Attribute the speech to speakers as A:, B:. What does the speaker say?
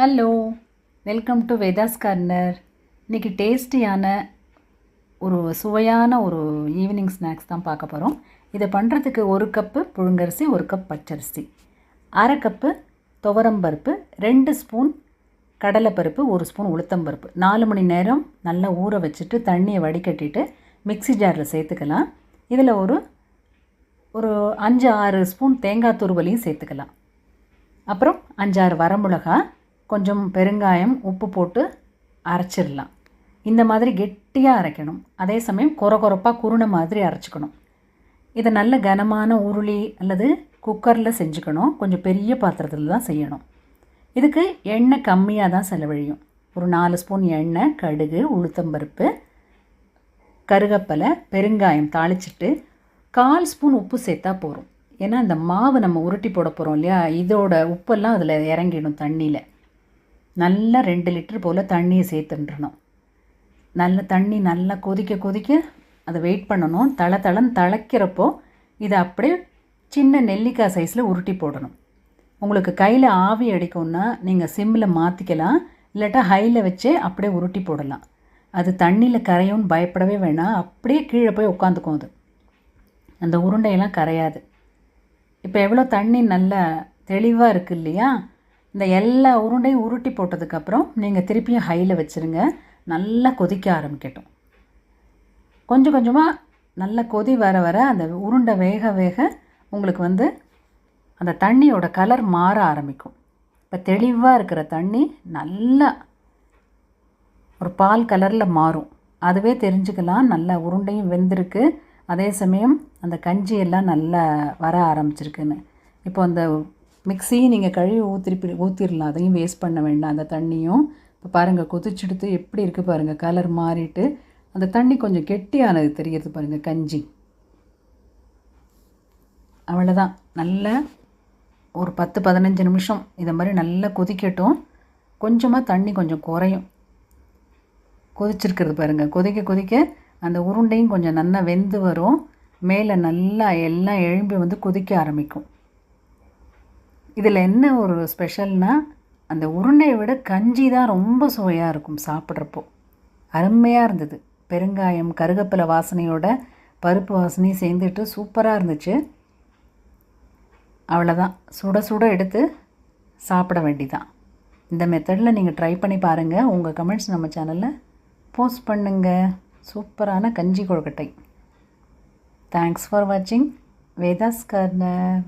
A: Hello welcome to Vedha's corner இன்றைக்கி டேஸ்டியான ஒரு சுவையான ஒரு ஈவினிங் ஸ்நாக்ஸ் தான் பார்க்க போகிறோம் இதை பண்ணுறதுக்கு ஒரு கப்பு புழுங்கரிசி ஒரு கப் பச்சரிசி அரை கப்பு துவரம்பருப்பு ரெண்டு ஸ்பூன் கடலைப்பருப்பு ஒரு ஸ்பூன் உளுத்தம்பருப்பு நாலு மணி நேரம் நல்லா ஊற வச்சுட்டு தண்ணியை வடிகட்டிட்டு மிக்ஸி ஜாரில் சேர்த்துக்கலாம். இதில் ஒரு ஒரு அஞ்சு ஆறு ஸ்பூன் தேங்காய் துருவலையும் சேர்த்துக்கலாம். அப்புறம் அஞ்சாறு வரமிளகா கொஞ்சம் பெருங்காயம் உப்பு போட்டு அரைச்சிடலாம். இந்த மாதிரி கெட்டியாக அரைக்கணும். அதே சமயம் கொர கொரப்பாக குருணை மாதிரி அரைச்சிக்கணும். இதை நல்ல கனமான உருளி அல்லது குக்கரில் செஞ்சுக்கணும். கொஞ்சம் பெரிய பாத்திரத்தில் தான் செய்யணும். இதுக்கு எண்ணெய் கம்மியாக தான் செலவழியும். ஒரு நாலு ஸ்பூன் எண்ணெய் கடுகு உளுத்தம்பருப்பு கருகப்பலை பெருங்காயம் தாளிச்சிட்டு கால் ஸ்பூன் உப்பு சேர்த்தா போதும். ஏன்னா இந்த மாவு நம்ம உருட்டி போட போகிறோம் இல்லையா? இதோட உப்பெல்லாம் அதில் இறங்கிடும் தண்ணியில். நல்லா ரெண்டு லிட்டர் போல் தண்ணியை சேர்த்துன்றணும். நல்ல தண்ணி நல்லா கொதிக்க கொதிக்க அதை வெயிட் பண்ணணும். தள தளம் தளக்கிறப்போ இதை அப்படியே சின்ன நெல்லிக்காய் சைஸில் உருட்டி போடணும். உங்களுக்கு கையில் ஆவி அடிக்கும்னா நீங்கள் சிம்மில் மாற்றிக்கலாம் இல்லாட்டா ஹையில் வச்சே அப்படியே உருட்டி போடலாம். அது தண்ணியில் கரையும்னு பயப்படவே வேணாம். அப்படியே கீழே போய் உட்காந்துக்கும் அது. அந்த உருண்டையெல்லாம் கரையாது. இப்போ எவ்வளோ தண்ணி நல்லா தெளிவாக இருக்குது இல்லையா? இந்த எல்லா உருண்டையும் உருட்டி போட்டதுக்கப்புறம் நீங்கள் திருப்பியும் ஹையில் வச்சுருங்க. நல்லா கொதிக்க ஆரம்பிக்கட்டும். கொஞ்சம் கொஞ்சமாக நல்லா கொதி வர வர அந்த உருண்டை வேக வேக உங்களுக்கு வந்து அந்த தண்ணியோட கலர் மாற ஆரம்பிக்கும். இப்போ தெளிவாக இருக்கிற தண்ணி நல்லா ஒரு பால் கலரில் மாறும். அதுவே தெரிஞ்சுக்கலாம். நல்லா உருண்டையும் வெந்திருக்கு. அதே சமயம் அந்த கஞ்சி எல்லாம் நல்லா வர ஆரம்பிச்சிருக்குன்னு. இப்போ அந்த மிக்ஸி நீங்கள் கழுவி ஊற்றிருப்பி ஊற்றிடலாம் அதையும் வேஸ்ட் பண்ண வேண்டாம். அந்த தண்ணியும் இப்போ பாருங்கள் கொதிச்சுடுத்து எப்படி இருக்குது பாருங்கள் கலர் மாறிட்டு அந்த தண்ணி கொஞ்சம் கெட்டியானது தெரிகிறது பாருங்கள் கஞ்சி. அவ்வளோதான் நல்ல ஒரு பத்து பதினஞ்சு நிமிஷம் இதை மாதிரி நல்லா கொதிக்கட்டும். கொஞ்சமாக தண்ணி கொஞ்சம் குறையும். கொதிச்சிருக்கிறது பாருங்கள் கொதிக்க கொதிக்க அந்த உருண்டையும் கொஞ்சம் நல்லா வெந்து வரும். மேலே நல்லா எல்லாம் எழும்பி வந்து கொதிக்க ஆரம்பிக்கும். இதில் என்ன ஒரு ஸ்பெஷல்னால் அந்த உருண்டையை விட கஞ்சி தான் ரொம்ப சுவையாக இருக்கும் சாப்பிட்றப்போ. அருமையாக இருந்தது. பெருங்காயம் கருகப்பிலை வாசனையோட பருப்பு வாசனையும் சேர்ந்துட்டு சூப்பராக இருந்துச்சு. அவ்வளோதான் சுட சுட எடுத்து சாப்பிட வேண்டிதான். இந்த மெத்தடில் நீங்கள் ட்ரை பண்ணி பாருங்கள் உங்கள் கமெண்ட்ஸ் நம்ம சேனலில் போஸ்ட் பண்ணுங்கள் சூப்பரான கஞ்சி கொழுக்கட்டை. தேங்க்ஸ் ஃபார் வாட்சிங் வேதாஸ் கார்னர்